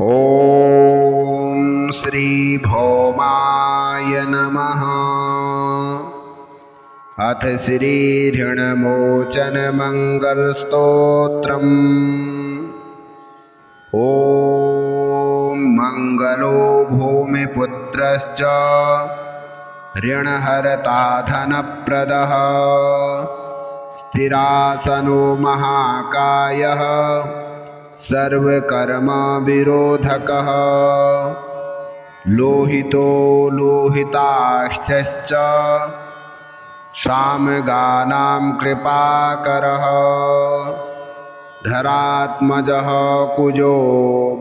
ॐ श्रीभौमाय नमः। अथ श्रीऋणमोचनमङ्गलस्तोत्रम् ॐ मङ्गलो भूमिपुत्रश्च ऋणहरता धनप्रदः स्थिरासनो महाकायः सर्वकर्मविरोधकः। लोहितो लोहिताश्चश्च। शामगानां कृपाकरः। धरात्मजः कुजो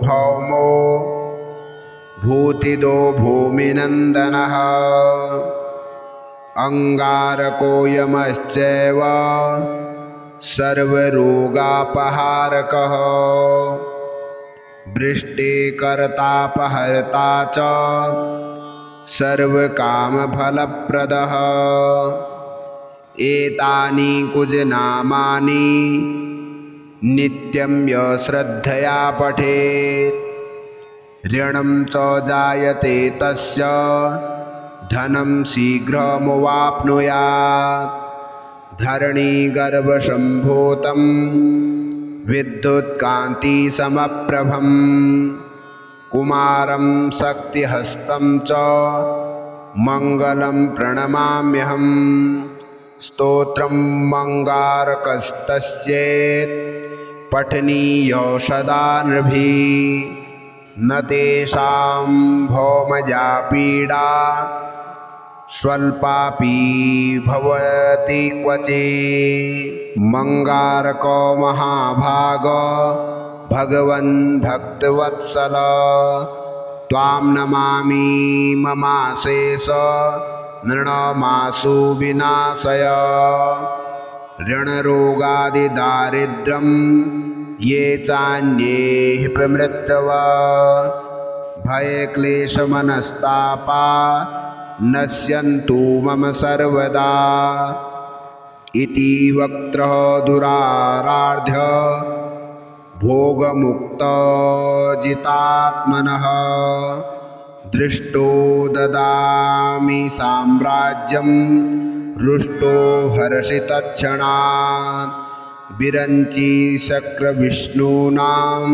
भौमो। भूतिदो भूमिनन्दनः। अङ्गारकोऽयमश्चैव सर्वरोगापहारकः। वृष्टिकर्तापहर्ता च सर्वकामफलप्रदः। एतानि कुजनामानि नित्यं यश्रद्धया पठेत्। ऋणं च जायते तस्य, धनं शीघ्रमवाप्नुयात्। धरणीगर्भसम्भूतं विद्युत्कान्तिसमप्रभं कुमारं शक्तिहस्तं च मङ्गलं प्रणमाम्यहं स्तोत्रं मङ्गारकस्तस्येत्। पठनीयो सदा नृभिः न तेषां भौमजा पीडा स्वल्पापि भवति क्वचि मङ्गारको महाभाग भगवन् भक्तवत्सल। त्वां नमामि ममाशेष, नृणमासु विनाशय। ऋणरोगादिदारिद्र्यं ये चान्ये प्रमृत्तव। भयक्लेशमनस्तापा नश्यन्तु मम सर्वदा। इति वक्त्रः दुराराध्य भोगमुक्तजितात्मनः दृष्टो ददामि साम्राज्यं, रुष्टो हर्षितक्षणात्। विरञ्चि शक्रविष्णूनां,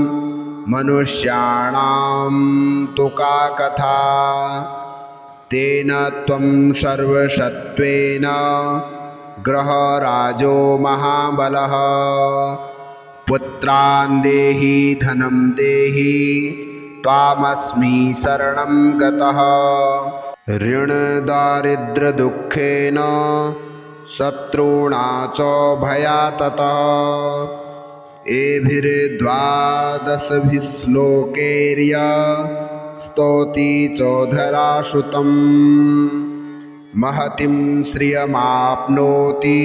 मनुष्याणां तु का कथा। तेन त्वं सर्वसत्त्वेन ग्रहराजो महाबलः। पुत्रान् देहि धनं देहि त्वामस्मि शरणं गतः। ऋणदारिद्र्यदुःखेन शत्रूणा च भया ततः एभिर्द्वादशभिः श्लोकैर्य स्तौति चोधराश्रुतं। महतिं श्रियमाप्नोति।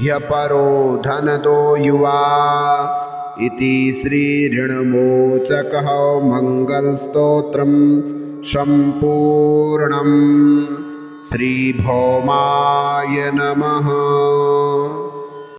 ह्यपरो धनदो युवा। इति श्रीऋणमोचकः मङ्गलस्तोत्रं सम्पूर्णम्। श्रीभौमाय नमः।